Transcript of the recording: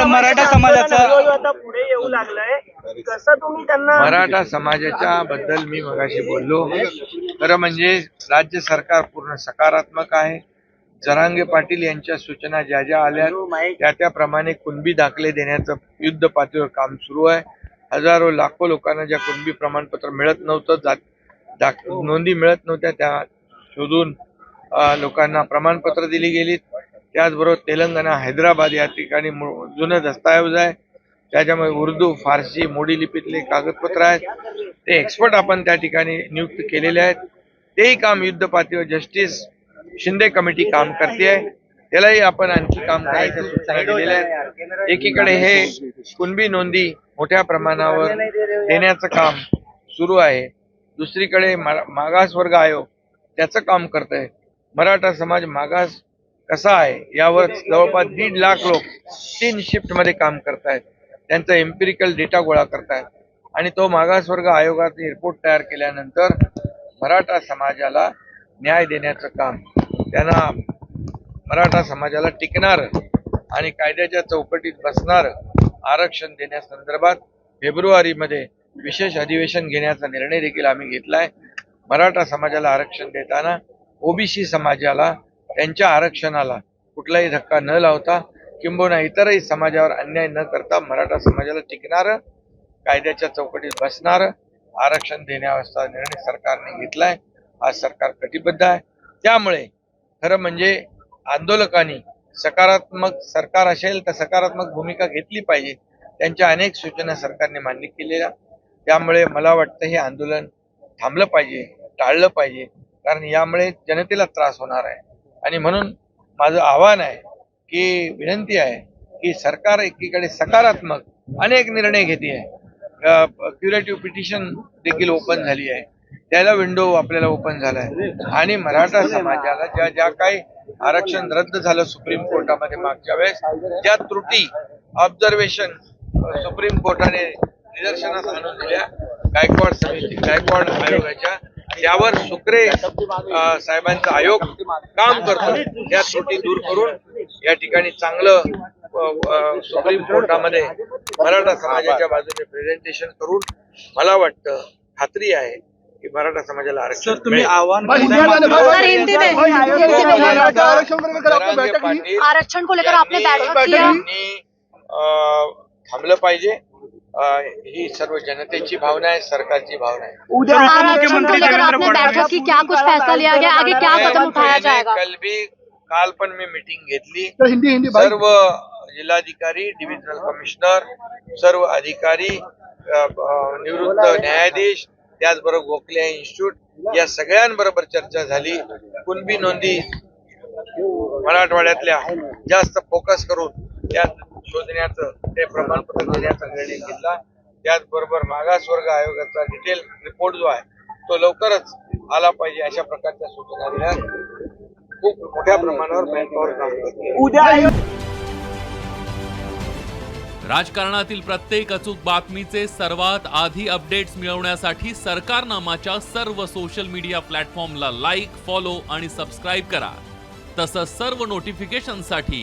Sir Maratha समाजाचा आता पुढे येऊ लागलंय. कसं तुम्ही त्यांना मराठा समाजाच्या बद्दल मी मगाशी बोललो. खरं म्हणजे राज्य सरकार पूर्ण सकारात्मक आहे. जरांगे पाटील यांच्या सूचना ज्या ज्या आल्या त्या त्याप्रमाणे कुणबी दाखले देण्याचं युद्ध पातळीवर काम सुरू आहे. हजारो लाखो लोकांना ज्या कुणबी प्रमाणपत्र मिळत नव्हतं जात नोंदी मिळत नव्हत्या त्या शोधून अं, लोकांना प्रमाणपत्र दिली गेली त्याचबरोबर तेलंगणा हैदराबाद या ठिकाणी जुनं दस्तऐवज आहे. त्याच्यामुळे उर्दू फारसी मोडी लिपीतले कागदपत्र आहेत. ते एक्सपर्ट आपण त्या ठिकाणी नियुक्त केलेले आहेत. तेही काम युद्ध पातळीवर जस्टिस शिंदे कमिटी काम करते आहे त्यालाही आपण आणखी काम करायच्या सूचना दिलेल्या आहेत. एकीकडे हे कुणबी नोंदी मोठ्या प्रमाणावर देण्याचं काम सुरू आहे. दुसरीकडे मा- मागासवर्ग आयोग त्याचं काम करत आहे मराठा समाज मागास कसा आहे? यावर जवळपास दीड लाख लोक तीन शिफ्टमध्ये काम करतायत. त्यांचा एम्पिरिकल डेटा गोळा करतायत. आणि तो मागासवर्ग आयोगाचा रिपोर्ट तयार केल्यानंतर मराठा समाजाला न्याय देण्याचं काम. त्यांना मराठा समाजाला टिकणार आणि कायद्याच्या चौकटीत बसणार आरक्षण देण्यासंदर्भात फेब्रुवारीमध्ये विशेष अधिवेशन घेण्याचा निर्णय देखील आम्ही घेतला आहे मराठा समाजाला आरक्षण देताना ओबीसी समाजाला त्यांच्या आरक्षणाला कुठलाही धक्का न लावता किंबहुना इतरही समाजावर अन्याय न करता मराठा समाजाला टिकणारं कायद्याच्या चौकटीत बसणारं आरक्षण देण्याचा निर्णय सरकारने घेतलाय आज सरकार कटिबद्ध आहे. त्यामुळे खरं म्हणजे आंदोलकांनी सकारात्मक सरकार असेल तर सकारात्मक भूमिका घेतली पाहिजे त्यांच्या अनेक सूचना सरकारने मान्य केलेल्या. त्यामुळे मला वाटतं हे आंदोलन थांबलं पाहिजे टाळलं पाहिजे कारण यामुळे जनतेला त्रास होणार आहे. आणि म्हणून माझं आव्हान आहे की विनंती आहे की सरकार एकीकडे सकारात्मक अनेक निर्णय घेते आहे क्युरेटिव्ह पिटिशन देखील ओपन झाली आहे. त्याला विंडो आपल्याला ओपन झाला आहे आणि मराठा समाजाला ज्या ज्या काही आरक्षण रद्द झालं सुप्रीम कोर्टामध्ये मागच्या वेळेस ज्या त्रुटी ऑब्झर्वेशन सुप्रीम कोर्टाने निदर्शनास आणून दिल्या गायकवाड समिती गायकवाड आयोगाच्या त्यावर सुक्रे साहेबांचा आयोग काम करतो. त्या त्रुटी दूर करून या ठिकाणी चांगलं सुप्रीम कोर्टामध्ये मराठा समाजाच्या बाजूने प्रेझेंटेशन करून मला वाटतं खात्री आहे की मराठा समाजाला आरक्षण सर तुम्ही. आव्हान आरक्षण को लेकर आपने बैठक किया थांबलं पाहिजे. ही सर्व जनतेची भावना आहे सरकारची भावना आहे. मुख्यमंत्री लेकर देवेंद्र आपने फडणवीस- बैठक की क्या कुछ फैसला लिया गया? आगे क्या कदम उठाया मैंने जाएगा? कल भी काल पण मी मीटिंग घेतली. हिंदी हिंदी सर्व जिल्हाधिकारी डिव्हिजनल कमिशनर सर्व अधिकारी निवृत्त न्यायाधीश त्याचबरोबर गोखले इन्स्टिट्यूट या सगळ्यांबरोबर चर्चा झाली. कुणबी नोंदी मराठवाड्यातल्या जास्त फोकस करून त्यात शोधण्याचं ते प्रमाणपत्र देण्याचा निर्णय घेतला. त्याचबरोबर मागासवर्ग आयोगाचा डिटेल रिपोर्ट जो आहे तो लवकरच आला पाहिजे अशा प्रकारच्या सूचना दिल्या. खूप मोठ्या प्रमाणावर मॅनपॉवर काम करते उद्या राजकारणातील प्रत्येक अचूक बातमीचे सर्वात आधी अपडेट्स मिळवण्यासाठी सरकारनामाच्या सर्व सोशल मीडिया प्लॅटफॉर्मला लाईक फॉलो आणि सबस्क्राईब करा. तसंच सर्व नोटिफिकेशनसाठी